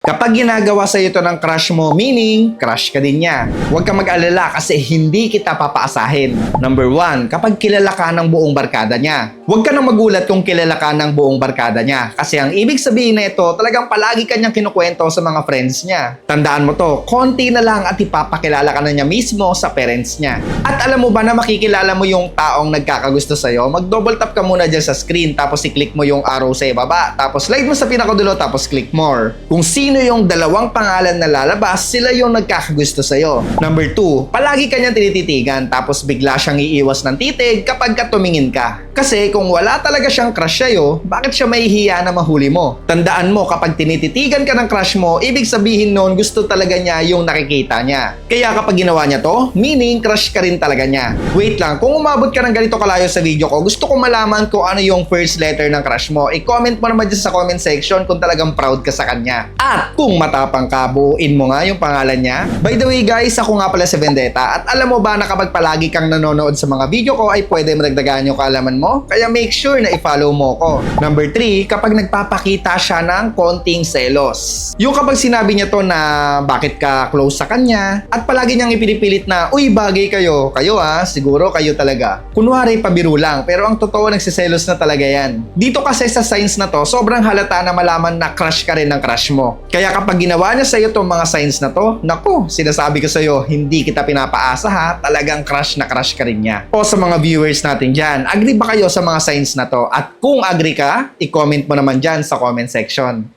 Kapag ginagawa sa ito ng crush mo, meaning, crush ka din niya. Huwag ka mag-alala kasi hindi kita papaasahin. Number one, kapag kilala ka ng buong barkada niya. Huwag ka nang magulat kung kilala ka ng buong barkada niya. Kasi ang ibig sabihin na ito, talagang palagi kanyang kinukwento sa mga friends niya. Tandaan mo to, konti na lang at ipapakilala ka na niya mismo sa parents niya. At alam mo ba na makikilala mo yung taong nagkakagusto sa'yo? Mag-double tap ka muna dyan sa screen, tapos i-click mo yung arrow sa ibaba, tapos slide mo sa pinakadulo, tapos click more. Kung sino yung dalawang pangalan na lalabas, sila yung nagkakagusto sa'yo. Number 2, palagi kanyang tinititigan, tapos bigla siyang iiwas ng titig kapag ka tumingin ka. Kasi kung wala talaga siyang crush sa'yo, bakit siya mahihiya na mahuli mo? Tandaan mo, kapag tinititigan ka ng crush mo, ibig sabihin nun gusto talaga niya yung nakikita niya. Kaya kapag ginawa niya to, meaning crush ka rin talaga niya. Wait lang, kung umabot ka ng ganito kalayo sa video ko, gusto ko malaman kung ano yung first letter ng crush mo. I-comment mo naman dyan sa comment section kung talagang proud ka sa kanya. At kung matapang ka, buuin mo nga yung pangalan niya. By the way guys, ako nga pala si Vendetta at alam mo ba na kapag palagi kang nanonood sa mga video ko ay pwede madagdagan yung kaalaman mo? Kaya make sure na i-follow mo ko. Number 3, kapag nagpapakita siya ng konting selos. Yung kapag sinabi niya to na bakit ka close sa kanya at palagi niyang ipinipilit na, uy bagay kayo, kayo ah, siguro kayo talaga. Kunwari pabiro lang, pero ang totoo nagsiselos na talaga yan. Dito kasi sa signs na to, sobrang halata na malaman na crush ka rin ng crush mo. Kaya kapag ginawa niya sa'yo tong mga signs na to, naku, sinasabi ko sa'yo, hindi kita pinapaasa ha, talagang crush na crush ka rin niya. O sa mga viewers natin dyan, agree ba kayo sa mga signs na to? At kung agree ka, i-comment mo naman dyan sa comment section.